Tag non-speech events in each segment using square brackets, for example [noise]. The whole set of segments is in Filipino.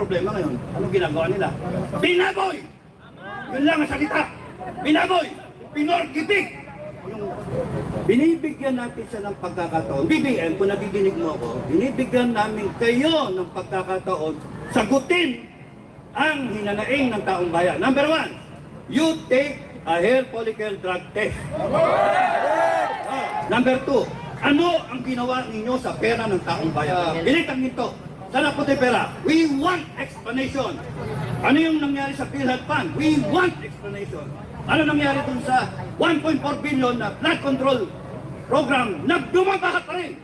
problema ngayon? Anong ginagawa nila? Binaboy! Yun lang ang salita. Binaboy! Pinorkitik! Yung binibigyan natin siya ng pagkakataon. BBM, kung nagiginig mo ako, binibigyan namin kayo ng pagkakataon sagutin ang hinanaing ng taong bayan. Number one, you take a hair follicle drug test. Ah, number two, ano ang ginawa ninyo sa pera ng taong bayan? Ilitang nito. Sana puti pera. We want explanation. Ano yung nangyari sa PhilHealth Fund? We want explanation. Ano nangyari dun sa 1.4 billion na flood control program na dumabaha pa rin?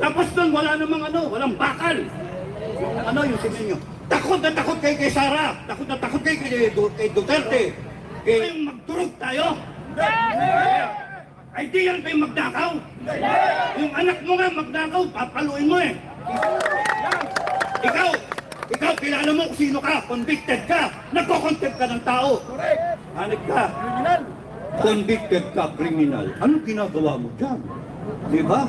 Tapos doon wala namang ano, walang bakal. Ano yung sabi nyo? Takot na takot kay kay Sara. Takot na takot kay kay, kay Duterte. Eh, yung magturog tayo. Ay di yan kayo magnakaw. Yung anak mo nga magnakaw, papaluin mo eh. Ikaw, ikaw kilala mo kung sino ka, convicted ka, nagko-contempt ka ng tao. Hanip ka. Convicted ka, criminal. Anong ginagawa mo dyan? Di ba?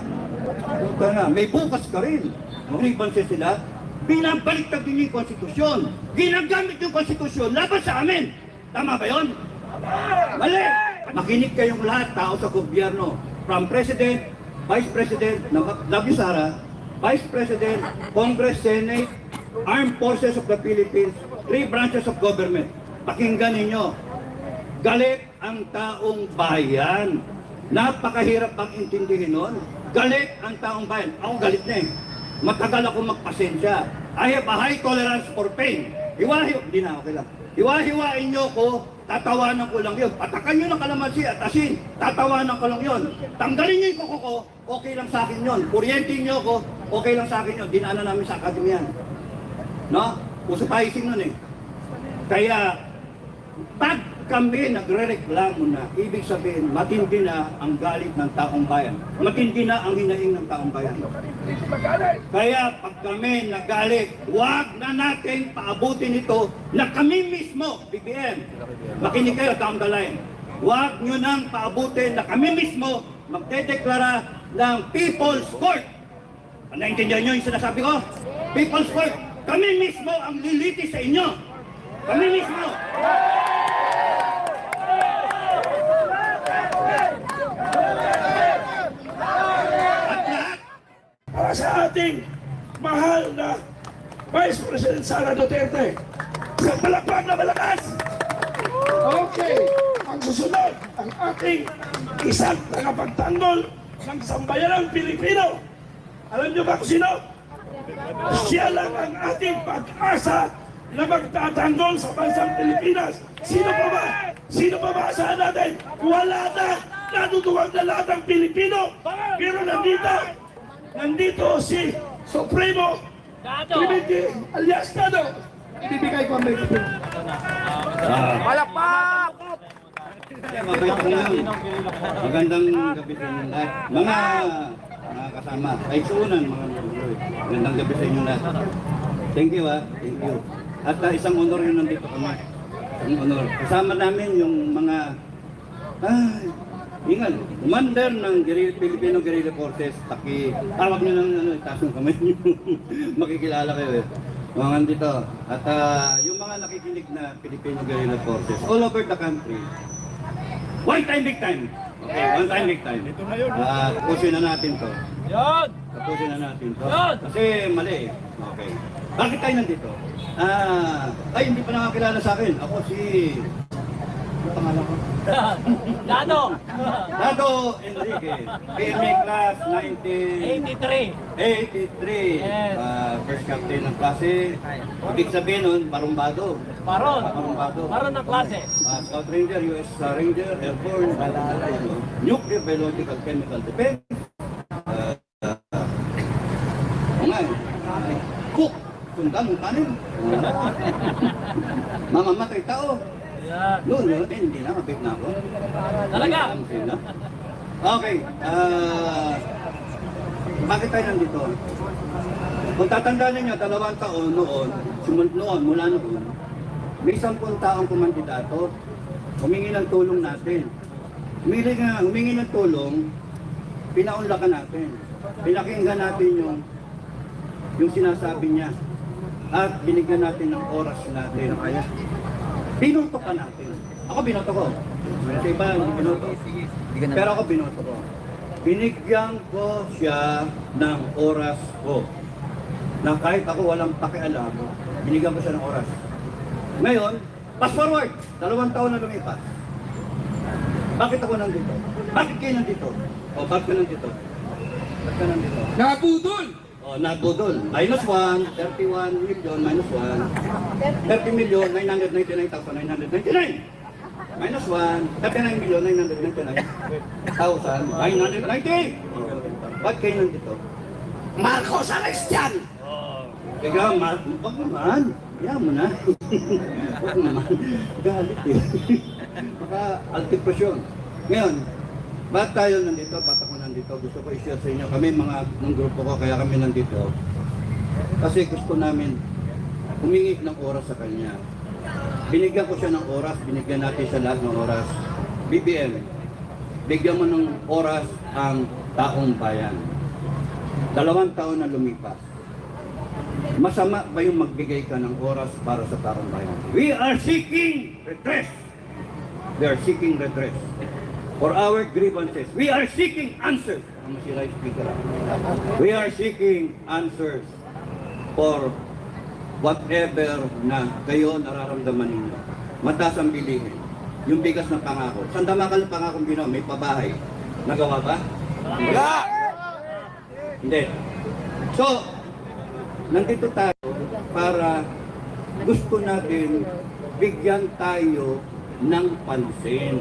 Puta nga, may bukas ka rin. Grievance sila, binabaliktad din yung konstitusyon. Ginagamit yung konstitusyon laban sa amin. Tama ba yun? Mali! Makinig kayong lahat, tao sa gobyerno. From President, Vice President, love you Sara, Vice President, Congress, Senate, Armed Forces of the Philippines, three branches of government. Pakinggan ninyo, galit ang taong bayan. Napakahirap pang intindihin nun. Galit ang taong bayan. Ako galit na eh. Matagal ako magpasensya. I have a high tolerance for pain. Hiwahi, hindi na, okay lang. Hiwa-hiwain nyo ko, tatawanan ko lang yun. Patakan nyo ng kalamansi at asin, tatawanan ko lang yun. Tanggalin nyo yung kuko ko, okay lang sa akin yun. Kuryente nyo ko, okay lang sa akin yun. Dinaanan namin sa akademiyan. No? Uso pricing nun eh. Kaya, pag kami nagre-reklamo na, ibig sabihin, matindi na ang galit ng taong bayan. Matindi na ang hinaing ng taong bayan. Kaya pag kami nagalit, huwag na natin paabutin ito na kami mismo, BBM, makinig kayo the line. Huwag nyo nang paabutin na kami mismo magdedeklara ng People's Court. Naintindihan nyo yung sinasabi ko? People's Court. Kami mismo ang lilitis sa inyo. Kami mismo. At lahat para sa ating mahal na Vice President Sara Duterte. Sa palakpak na malakas! Okay, ang susunod, ang ating isang tagapagtanggol ng sambayanang Pilipino. Alam niyo ba kung sino? Siya lang ang ating pag-asa na magtatanggol sa bansang Pilipinas. Sino pa ba? Sino pa ba asahan natin? Wala na! Natutuwag na lahat ang Pilipino! Pero nandito, nandito si Supremo Trinity alias Tado. Ibibigay ko ang microphone. Palakpak! Magandang gabi sa inyo lahat. Mga mga kasama, ay suunan mga lululoy. Magandang gabi sa inyo lahat. Thank you ah, thank you. At ah, isang honor yun nandito kami. Isang honor. Kasama namin yung mga, ay, ingal, commander ng guerrilla, Filipino Guerrilla Forces, taki, tawag nyo ng ano, itaas yung kamay nyo. [laughs] Makikilala kayo eh. Mga nandito. At ah, yung mga nakikinig na Filipino Guerrilla Forces all over the country, One time, big time. Okay, one time, big time. Ito na yun. Ah, tapusin na natin to. Yun! Tapusin na natin to. Yun! Kasi mali eh. Okay. Bakit tayo nandito? Ah, ay, hindi pa nakakilala sa akin. Ako si... Ano pangalan ko? [laughs] Dado! Dado Enrique. PMA Class 1983. 83. Yes. Ah, first captain ng klase. Ibig sabihin nun, barumbado. Maron. Barumbado. Maron ng klase. Ah, Scout Ranger, US Ranger, Airborne, Nuclear, Biological, Chemical Defense. Uh, uh, nga eh. Cook, sundan ng [laughs] kanin. Mamamatay tao. Yan. Noon, yun, eh, hindi na, mabit na ako. Talaga? Okay, ah, bakit tayo nandito? Kung tatandaan ninyo, dalawang taon noon, simul noon, mula noon, may sampung taong kumandidato, humingi ng tulong natin. Humingi, nga, humingi ng tulong, pinaunlakan natin. Pinakinggan natin yung, yung sinasabi niya. At binigyan natin ng oras natin. Binoto ka natin. Ako binoto ko. Sa iba, hindi binoto. Pero ako binoto ko. Binigyan ko siya ng oras ko. Na kahit ako walang pakialam, binigyan ko siya ng oras. Ngayon, fast forward, dalawang taon na lumipas. Bakit ako nandito? Bakit kayo nandito? O bakit ka nandito? Bakit ka nandito? Nabudol! O, nabudol. Minus 1, 31 million, minus 1. 30 million, 999,999. Minus 1, 39 million, 999,990. Bakit kayo nandito? Marcos arrest yan! Kaya, ma, wag naman. Kaya mo na. [laughs] Wag naman. Galit eh. [laughs] Baka altipasyon. Ngayon, ba't tayo nandito? Ba't nandito? Gusto ko i-share sa inyo. Kami mga ng grupo ko, kaya kami nandito. Kasi gusto namin humingi ng oras sa kanya. Binigyan ko siya ng oras, binigyan natin siya lahat ng oras. BBM, bigyan mo ng oras ang taong bayan. Dalawang taon na lumipas. Masama ba yung magbigay ka ng oras para sa taong bayan? We are seeking redress. We are seeking redress for our grievances. We are seeking answers. Ang ah. We are seeking answers for whatever na kayo nararamdaman ninyo. Mataas ang bilihin. Yung bigas ng pangako. Sandama ka ng pangako bino, may pabahay. Nagawa ba? Wala! Hindi. So, nandito tayo para gusto natin bigyan tayo ng pansin.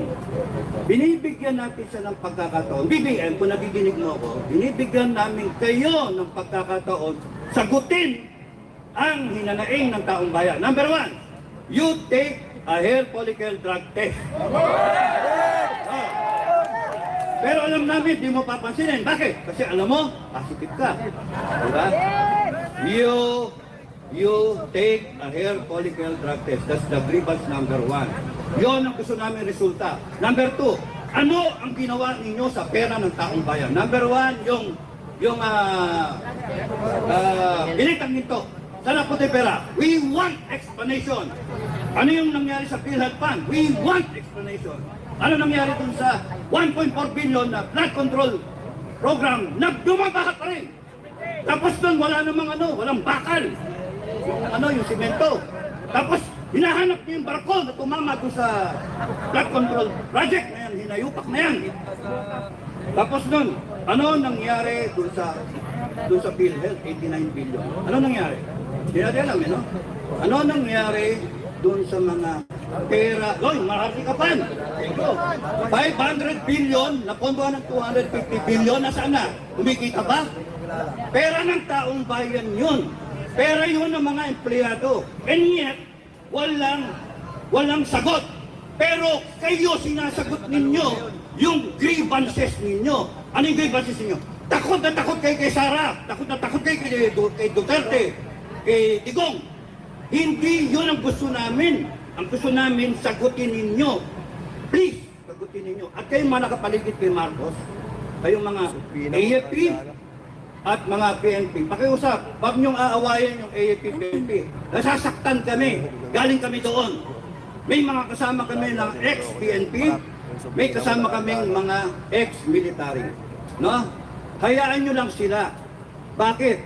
Binibigyan natin siya ng pagkakataon. BBM, kung nagiginig mo ako, binibigyan namin kayo ng pagkakataon sagutin ang hinanaing ng taong bayan. Number one, you take a hair follicle drug test. Ah. Pero alam namin, di mo papansinin. Bakit? Kasi alam mo, positive ka. Diba? You, you take a hair follicle drug test. That's the grievance number one. Yon ang gusto namin resulta. Number two, ano ang ginawa ninyo sa pera ng taong bayan? Number one, yung yung ah uh, binitang nito. Sana po pera. We want explanation. Ano yung nangyari sa PhilHealth Fund? We want explanation. Ano nangyari dun sa 1.4 billion na flood control program na dumabaha pa rin? Tapos doon wala namang ano, walang bakal. Ano, yung simento. Tapos hinahanap niyo yung barko na tumama doon sa flood control project na yan, hinayupak na yan. Tapos nun, ano nangyari doon sa doon sa PhilHealth, 89 billion. Ano nangyari? Hindi natin alam, eh, no? Ano nangyari doon sa mga pera? Loy, marami ka. Ito, 500 billion, napondohan ng 250 billion, nasaan na? Kumikita ba? Pera ng taong bayan yun. Pera yun ng mga empleyado. And yet, walang, walang sagot. Pero kayo sinasagot ninyo yung grievances ninyo. Ano yung grievances ninyo? Takot na takot kayo kay Sara. Takot na takot kayo kay, kay Duterte. Kay Digong. Hindi yun ang gusto namin. Ang gusto namin, sagutin ninyo. Please, sagutin ninyo. At kayong mga nakapaligid kay Marcos, kayong mga AFP at mga PNP, pakiusap, huwag niyong aawayan yung AFP, PNP. Nasasaktan kami. Galing kami doon. May mga kasama kami ng ex-PNP, may kasama kaming mga ex-military. No? Hayaan nyo lang sila. Bakit?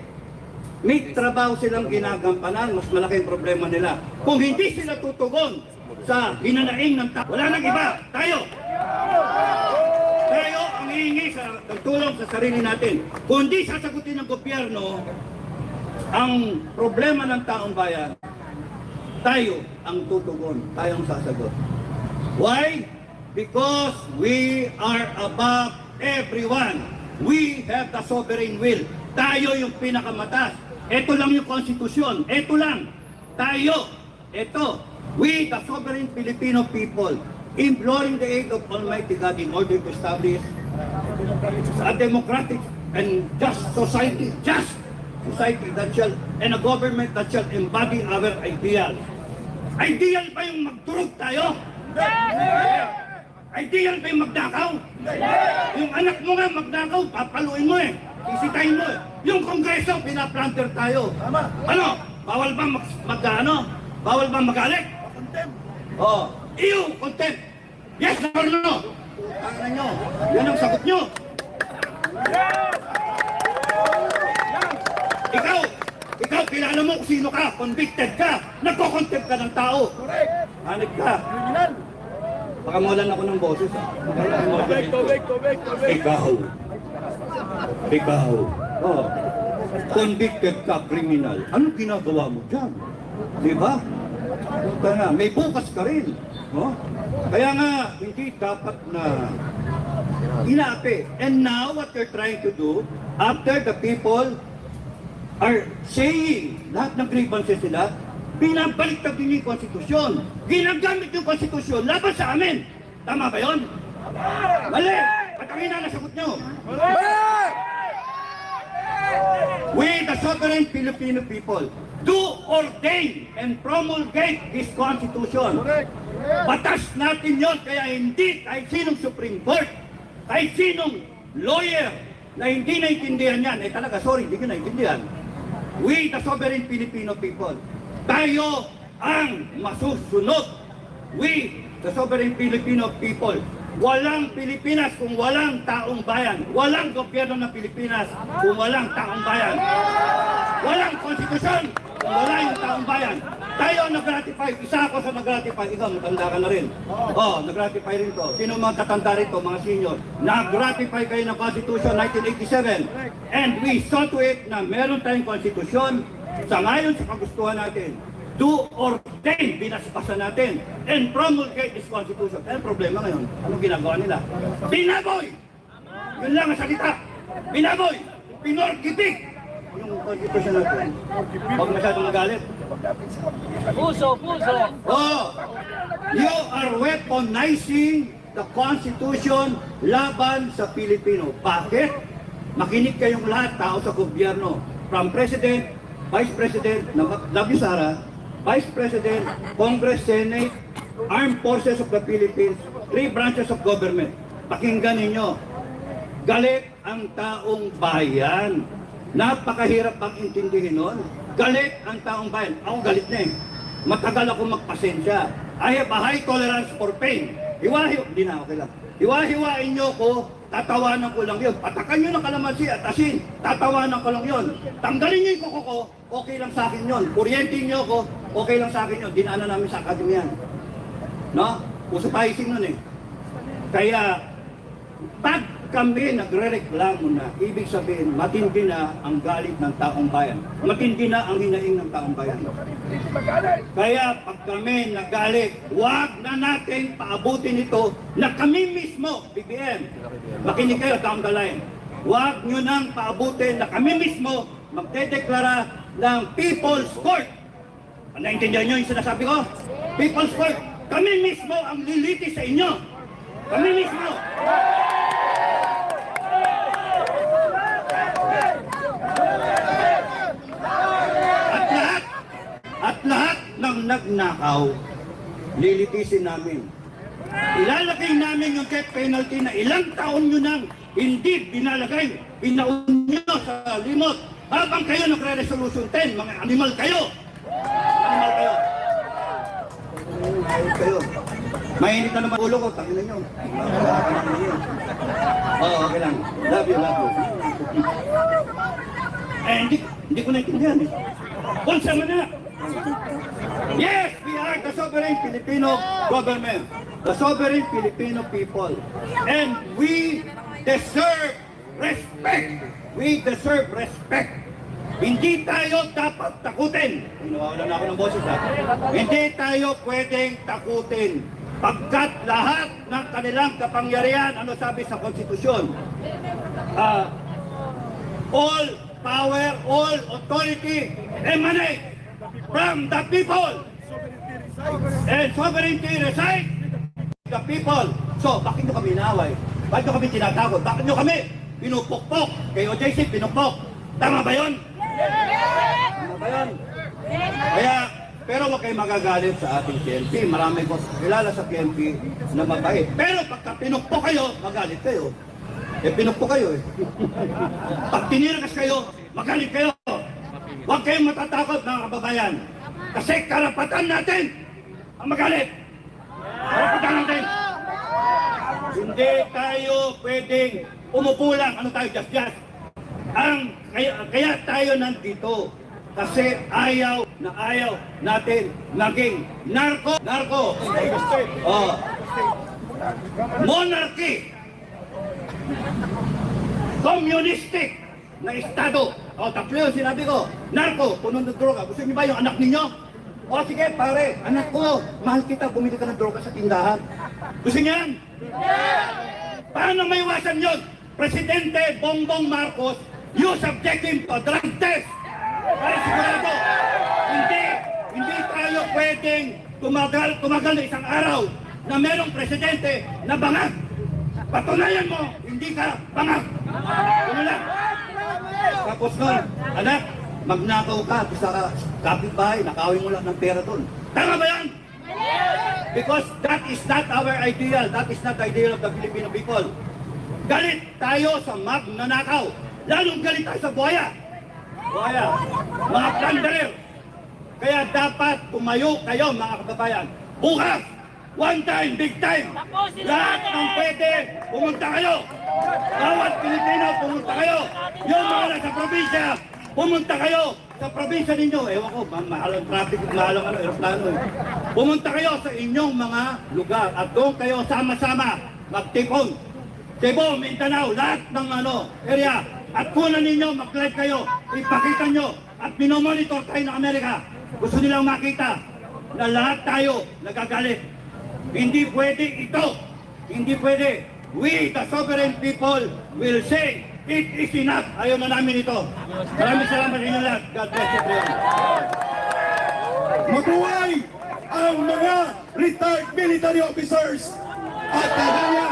May trabaho silang ginagampanan, mas malaki ang problema nila. Kung hindi sila tutugon sa hinanaing ng tao, wala nang iba, tayo! Hihingi sa tulong sa sarili natin. Kung hindi sasagutin ng gobyerno ang problema ng taong bayan, tayo ang tutugon, tayo ang sasagot. Why? Because we are above everyone. We have the sovereign will. Tayo yung pinakamatas. Ito lang yung konstitusyon. Ito lang. Tayo. Ito. We, the sovereign Filipino people, imploring the aid of Almighty God in order to establish a democratic and just society, just society that shall, and a government that shall embody our ideals. Ideal ba yung magturog tayo? Ideal ba yung magnakaw? Yung anak mo nga magnakaw, papaluin mo eh. Sisitayin mo eh. Yung kongreso, pinaplanter tayo. Ano? Bawal ba mag, mag ano? Bawal ba magalit? Contempt. Oh, iyo, contempt. Yes or no? Tangan nyo. Yan ang sagot nyo. Ikaw, ikaw, kilala mo kung sino ka, convicted ka, nagko-contempt ka ng tao. Correct. Hanip ka. Baka mawalan ako ng boses. ah. Tubig, tubig, tubig, tubig. Ikaw. Ikaw. Oh. Convicted ka, criminal. Anong ginagawa mo dyan? Di ba? Kaya may bukas ka rin. No? Kaya nga, hindi dapat na inapi. And now, what you're trying to do, after the people are saying lahat ng grievances sila, binabaliktad din yung konstitusyon. Ginagamit yung konstitusyon laban sa amin. Tama ba yun? Mali! Patangin na nasagot nyo. We, the sovereign Filipino people, do ordain and promulgate this constitution. Batas natin yon kaya hindi kahit sinong Supreme Court, kahit sinong lawyer na hindi naintindihan yan, eh talaga, sorry, hindi ko naintindihan. We, the sovereign Filipino people, tayo ang masusunod. We, the sovereign Filipino people, walang Pilipinas kung walang taong bayan. Walang gobyerno ng Pilipinas kung walang taong bayan. Walang konstitusyon wala yung taong bayan. Tayo ang nag-ratify. Isa ako sa nag-ratify. Ikaw, matanda ka na rin. Oh, nag-ratify rin to. Sino mga tatanda rito, mga senior? Nag-ratify kayo ng Constitution 1987. And we saw to it na meron tayong Constitution sa ngayon sa kagustuhan natin to ordain, binasbasan natin, and promulgate this Constitution. Ang problema ngayon, anong ginagawa nila? Binaboy! Yun lang ang salita. Binaboy! Pinorkitik! Yung Constitution natin. Huwag masyadong magalit. Puso, puso. Oh, you are weaponizing the Constitution laban sa Pilipino. Bakit? Makinig kayong lahat, tao sa gobyerno. From President, Vice President, love you Sara, Vice President, Congress, Senate, Armed Forces of the Philippines, three branches of government. Pakinggan ninyo. Galit ang taong bayan. Napakahirap pang intindihin nun. Galit ang taong bayan. Ako galit na eh. Matagal ako magpasensya. I have a high tolerance for pain. Hiwahi, hindi na okay lang. Hiwa-hiwain nyo ko, tatawanan ko lang yun. Patakan nyo ng kalamansi at asin, tatawanan ko lang yun. Tanggalin nyo yung kuko ko, okay lang sa akin yun. Kuryentin nyo ko, okay lang sa akin yun. Dinaanan namin sa akademyan. No? Uso paising nun eh. Kaya, pag kami nagre-reklamo na, ibig sabihin, matindi na ang galit ng taong bayan. Matindi na ang hinaing ng taong bayan. Kaya pag kami nagalit, huwag na natin paabutin ito na kami mismo, BBM, makinig kayo the line. Huwag nyo nang paabutin na kami mismo magdedeklara ng People's Court. Naintindihan nyo yung sinasabi ko? People's Court. Kami mismo ang lilitis sa inyo. Kami mismo. At lahat, at lahat ng nagnakaw, lilitisin namin. Ilalagay namin yung death penalty na ilang taon nyo nang hindi binalagay, binaon nyo sa limot. Habang kayo nagre-resolution 10, mga animal kayo. Animal kayo. Animal kayo. Mainit na naman ulo ko, takinan nyo. Oo, oh, okay lang. Love you, love you. Eh, hindi, hindi ko naintindihan eh. Bulsa mo na! Yes, we are the sovereign Filipino government. The sovereign Filipino people. And we deserve respect. We deserve respect. Hindi tayo dapat takutin. Inawalan na ako ng boses ha. Hindi tayo pwedeng takutin. Pagkat lahat ng kanilang kapangyarihan, ano sabi sa konstitusyon? Ah, all power, all authority emanate from the people. And sovereignty resides with the people. So, bakit nyo kami inaaway? Bakit nyo kami tinatakot? Bakit nyo kami pinupukpok? Kay OJC, pinupok. Tama ba yun? Tama ba yun? Kaya, pero huwag kayo magagalit sa ating PNP. Marami ko kilala sa PNP na mabait. Pero pagka pinukpok kayo, magalit kayo. Eh, pinukpok kayo eh. [laughs] Pag tinirakas kayo, magalit kayo. Huwag kayong matatakot mga kababayan. Kasi karapatan natin ang magalit. Karapatan natin. Hindi tayo pwedeng umupo lang. Ano tayo, just just. Ang, kaya, kaya tayo nandito. Kasi ayaw na ayaw natin naging narco. Narco. Oh. Monarchy. Communistic na estado. O, tatlo yung sinabi ko. Narco, puno ng droga. Gusto niyo ba yung anak ninyo? O, sige, pare, anak ko, mahal kita, bumili ka ng droga sa tindahan. Gusto niyo yan? Paano may iwasan yun? Presidente Bongbong Marcos, you subject him to a drug test. Para sigurado, hindi, hindi tayo pwedeng tumagal, tumagal na isang araw na merong presidente na bangag. Patunayan mo, hindi ka bangag. Ano lang? Tapos nun, anak, magnakaw ka sa kapitbahay, nakawin mo lang ng pera doon. Tama ba yan? Because that is not our ideal. That is not the ideal of the Filipino people. Galit tayo sa magnanakaw. Lalong galit tayo sa buhaya. Buhaya. Mga plunderer. Kaya dapat tumayo kayo mga kababayan. Bukas, one time, big time. Lahat ng pwede, pumunta kayo. Bawat Pilipino, pumunta kayo. Yung mga nasa probinsya, pumunta kayo sa probinsya ninyo. Ewan ko, ma- mahal ang traffic, mahal ang ano, aeroplano. eh. Pumunta kayo sa inyong mga lugar at doon kayo sama-sama magtipon. Cebu, Mindanao, lahat ng ano, area. At kunan ninyo, mag-live kayo, ipakita nyo, at minomonitor tayo ng Amerika. Gusto nilang makita na lahat tayo nagagalit. Hindi pwede ito. Hindi pwede. We, the sovereign people, will say, it is enough. Ayaw na namin ito. Maraming salamat sa inyo lahat. God bless you. Mabuhay ang mga retired military officers at kagaya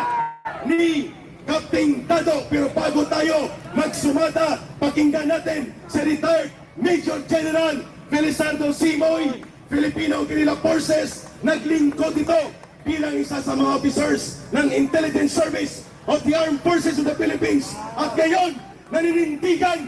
ni Captain Tado. Pero bago tayo magsumata, pakinggan natin si retired Major General Felizardo Simoy, Filipino Guerrilla Forces, naglingkod ito bilang isa sa mga officers ng Intelligence Service of the Armed Forces of the Philippines. At ngayon, naninindigan